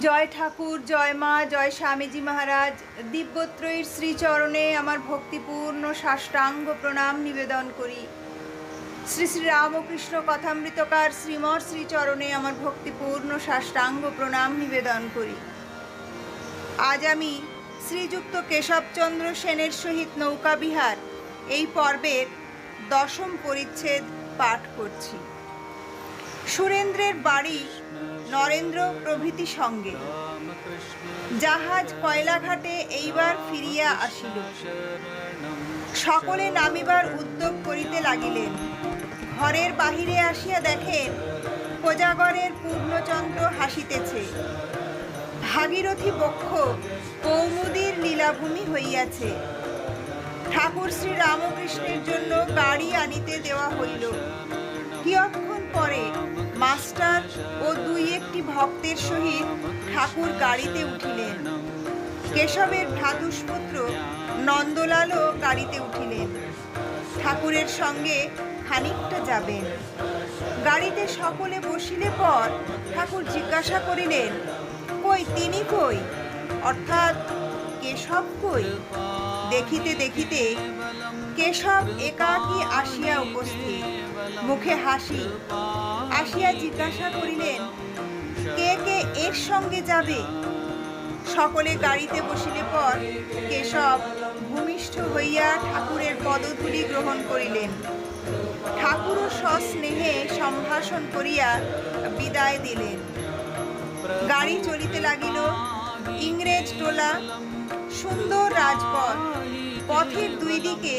জয় ঠাকুর, জয় মা, জয় স্বামীজি মহারাজ। দিব্যত্রয়ীর শ্রীচরণে আমার ভক্তিপূর্ণ সাষ্টাঙ্গ প্রণাম নিবেদন করি। শ্রী শ্রী রামকৃষ্ণ কথামৃতকার শ্রীমর শ্রীচরণে আমার ভক্তিপূর্ণ সাষ্টাঙ্গ প্রণাম নিবেদন করি। আজ আমি শ্রীযুক্ত কেশবচন্দ্র সেনের সহিত নৌকাবিহার এই পর্বের দশম পরিচ্ছেদ পাঠ করছি। সুরেন্দ্রের বাড়ি নরেন্দ্র প্রভৃতি সঙ্গে। জাহাজ কয়লাঘাটে এইবার ফিরিয়া আসিল। সকলে নামিবার উদ্যোগ করিতে লাগিলেন। ঘরের বাহিরে আসিয়া দেখেন কোজাগরের পূর্ণচন্দ্র হাসিতেছে। ভাগীরথী বক্ষ কৌমুদীর লীলাভূমি হইয়াছে। ঠাকুর শ্রী রামকৃষ্ণের জন্য গাড়ি আনিতে দেওয়া হইল। কিয়ৎক্ষণ পরে মাস্টার ও দুই একটি ভক্তের সহিত ঠাকুর গাড়িতে উঠিলেন। কেশবের ভ্রাতুষ্পুত্র নন্দলালও গাড়িতে উঠিলেন। ঠাকুরের সঙ্গে খানিকটা যাবেন। গাড়িতে সকলে বসিলে পর ঠাকুর জিজ্ঞাসা করিলেন, কই তিনি কই? অর্থাৎ, কেশব কই? দেখিতে দেখিতে কেশব একাকী আসিয়া উপস্থিত। মুখে হাসি। আসিয়া জিজ্ঞাসা করিলেন, কে কে এর সঙ্গে যাবে? সকলে গাড়িতে বসিলে পর কেশব ভূমিষ্ঠ হইয়া ঠাকুরের পদধূলি গ্রহণ করিলেন। ঠাকুরও সস্নেহে সম্ভাষণ করিয়া বিদায় দিলেন। গাড়ি চলিতে লাগিল। ইংরেজ টোলা, সুন্দর রাজপথ। পথের দুই দিকে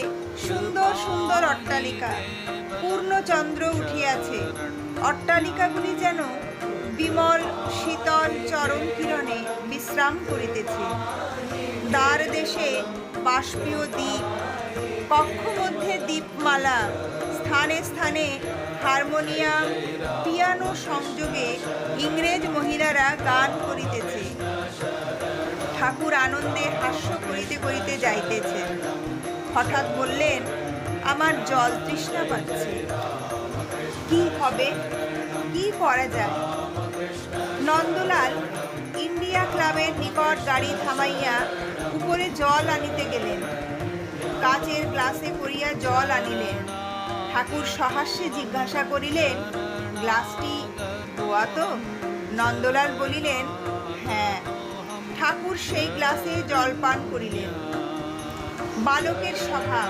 সুন্দর সুন্দর অট্টালিকা। পূর্ণচন্দ্র উঠিয়াছে। অট্টালিকাগুলি যেন বিমল, শীতল চরণ কিরণে বিশ্রাম করিতেছে। দ্বার দেশে বাষ্পীয় দ্বীপ, কক্ষ মধ্যে দ্বীপমালা, স্থানে স্থানে হারমোনিয়াম, পিয়ানো সংযোগে ইংরেজ মহিলারা গান করিতেছে। ঠাকুর আনন্দে হাস্য করিতে করিতে যাইতেছেন হঠাৎ বললেন, আমার জল তৃষ্ণা পাচ্ছে। কি হবে? কি করা যায়? নন্দলাল ইন্ডিয়া ক্লাবের নিকট গাড়ি থামাইয়া উপরে জল আনিতে গেলেন। কাচের গ্লাসে করিয়া জল আনিলেন। ঠাকুর সহাস্যে জিজ্ঞাসা করিলেন, গ্লাসটি ধোয়া তো? নন্দলাল বলিলেন হ্যাঁ। ঠাকুর সেই গ্লাসে জল পান করিলেন। বালকের স্বভাব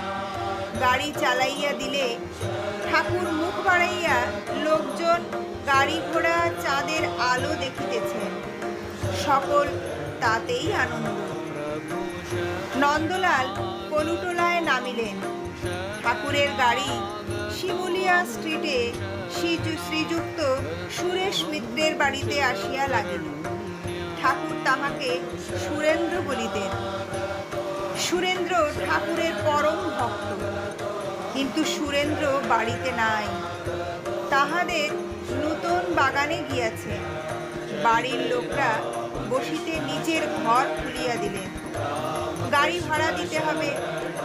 গাড়ি চালাইয়া দিলে, ঠাকুর মুখ বাড়াইয়া লোকজন গাড়ি ঘোড়া চাঁদের আলো দেখিতেছেন সকল তাতেই আনন্দ। নন্দলাল কলুটোলায় নামিলেন। ঠাকুরের গাড়ি শিমুলিয়া স্ট্রিটে শ্রীযুক্ত সুরেশ মিত্রের বাড়িতে আসিয়া লাগিল। ঠাকুর তাহাকে সুরেন্দ্র বলিতেন। সুরেন্দ্র ঠাকুরের পরম ভক্ত। কিন্তু সুরেন্দ্র বাড়িতে নাই। তাহাদের নূতন বাগানে গিয়াছে। বাড়ির লোকরা বসিতে নিজের ঘর খুলিয়া দিলেন। গাড়ি ভাড়া দিতে হবে,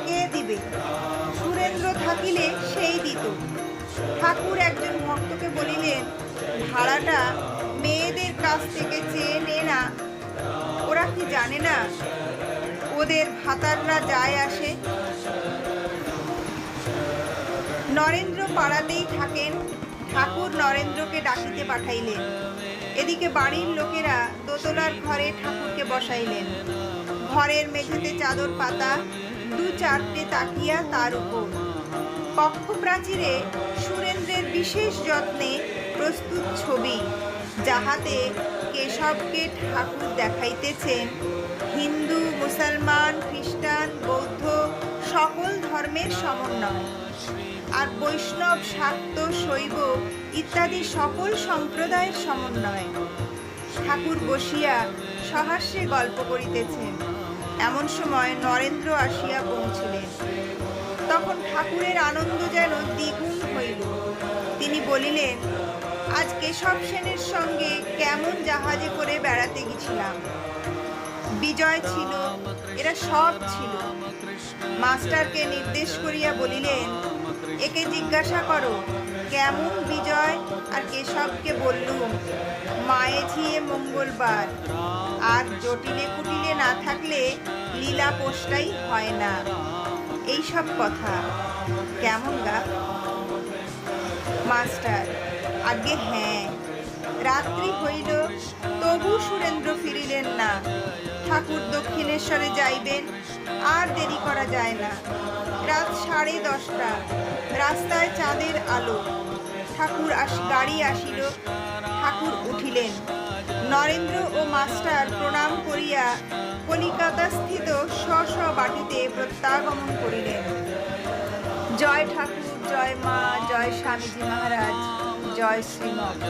কে দিবে? সুরেন্দ্র থাকিলে সেই দিত। ঠাকুর একজন ভক্তকে বলিলেন, ভাড়াটা কাছ থেকে চেয়ে নে। না ওরা কি জানে না? ওদের ভাতাররা যায় আসে। নরেন্দ্র পাড়াতেই থাকেন। ঠাকুর নরেন্দ্রকে ডাকিতে পাঠাইলেন। এদিকে বাড়ির লোকেরা দোতলার ঘরে ঠাকুরকে বসাইলেন। ঘরের মেঝেতে চাদর পাতা, দু চারটে তাকিয়া তার উপর। কক্ষ প্রাচীরে সুরেন্দ্রের বিশেষ যত্নে প্রস্তুত ছবি। যাহাতে কেশবকে ঠাকুর দেখাইতেছেন। হিন্দু, মুসলমান, খ্রিস্টান, বৌদ্ধ সকল ধর্মের সমন্বয়। আর বৈষ্ণব, শাক্ত, শৈব ইত্যাদি সকল সম্প্রদায়ের সমন্বয়। ঠাকুর বসিয়া সহাস্যে গল্প করিতেছেন। এমন সময় নরেন্দ্র আসিয়া পৌঁছিলেন। তখন ঠাকুরের আনন্দ যেন দ্বিগুণ হইল। তিনি বলিলেন আজ কেশব সেনের সঙ্গে কেমন জাহাজে করে বেড়াতে গেছিলাম। বিজয় ছিল, এরা সব ছিল। মাস্টারকে নির্দেশ করিয়া বলিলেন, একে জিজ্ঞাসা করো, কেমন বিজয় আর কেশবকে বললুম মায়ে ঝিয়ে মঙ্গলবার। আর জটিলে কুটিলে না থাকলে লীলা পোষটাই হয় না। এই সব কথা। কেমন গা? মাস্টার আগে হ্যাঁ। রাত্রি হইল, তবু সুরেন্দ্র ফিরিলেন না। ঠাকুর দক্ষিণেশ্বরে যাইবেন, আর দেরি করা যায় না। রাত সাড়ে দশটা, রাস্তায় চাঁদের আলো। ঠাকুর আস, গাড়ি আসিল, ঠাকুর উঠিলেন। নরেন্দ্র ও মাস্টার প্রণাম করিয়া কলিকাতাস্থিত স্ব স্ব বাটিতে প্রত্যাগমন করিলেন। জয় ঠাকুর, জয় মা, জয় স্বামীজি মহারাজ। জয় শ্রীমঠ